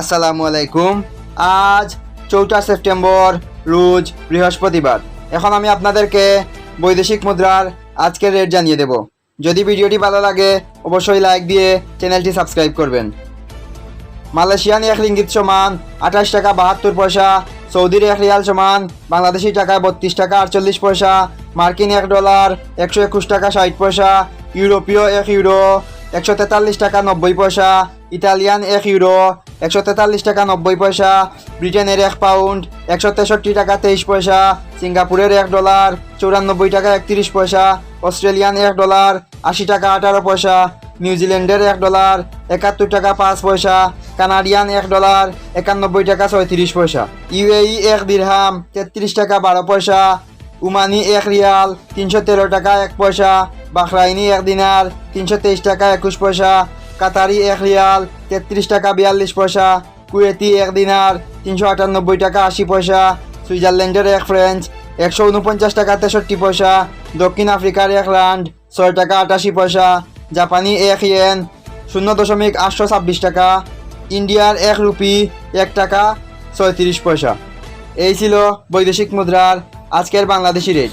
আসসালামু আলাইকুম আজ চৌঠা সেপ্টেম্বর, রোজ বৃহস্পতিবার। এখন আমি আপনাদেরকে বৈদেশিক মুদ্রার আজকের রেট জানিয়ে দেব। যদি ভিডিওটি ভালো লাগে, অবশ্যই লাইক দিয়ে চ্যানেলটি সাবস্ক্রাইব করবেন। মালয়েশিয়ান এক রিঙ্গিত সমান আঠাশ টাকা বাহাত্তর পয়সা, সৌদির এক রিয়াল সমান বাংলাদেশি টাকায় বত্রিশ টাকা আটচল্লিশ পয়সা, মার্কিন এক ডলার একশো একুশ টাকা ষাট পয়সা, ইউরোপীয় এক ইউরো একশো তেতাল্লিশ টাকা নব্বই পয়সা ইতালিয়ান এক ইউরো, একশো তেতাল্লিশ টাকা নব্বই পয়সা, ব্রিটেনের এক পাউন্ড, একশো তেষট্টি টাকা তেইশ পয়সা, সিঙ্গাপুরের এক ডলার, চৌরানব্বই টাকা একত্রিশ পয়সা, অস্ট্রেলিয়ান এক ডলার, আশি টাকা আঠারো পয়সা, নিউজিল্যান্ডের এক ডলার, একাত্তর টাকা পাঁচ পয়সা, কানাডিয়ান এক ডলার, একানব্বই টাকা ছয়ত্রিশ পয়সা। ইউএই এক দিরহাম, তেত্রিশ টাকা বারো পয়সা, উমানি এক রিয়াল, তিনশো তেরো টাকা এক পয়সা, বাহরাইনি এক দিনার, তিনশো তেইশ টাকা একুশ পয়সা কাতারি এক রিয়াল, তেত্রিশ টাকা বিয়াল্লিশ পয়সা, কুয়েতি এক দিনার, তিনশো আটানব্বই টাকা আশি পয়সা, সুইজারল্যান্ডের এক ফ্রেঞ্চ, একশো উনপঞ্চাশ টাকা তেষট্টি পয়সা, দক্ষিণ আফ্রিকার এক রান্ড, ছয় টাকা আটাশি পয়সা, জাপানি এক ইয়েন, শূন্য দশমিক আটশো ছাব্বিশ টাকা, ইন্ডিয়ার এক রুপি, এক টাকা ছয়ত্রিশ পয়সা। এই ছিল বৈদেশিক মুদ্রার আজকের বাংলাদেশি রেট।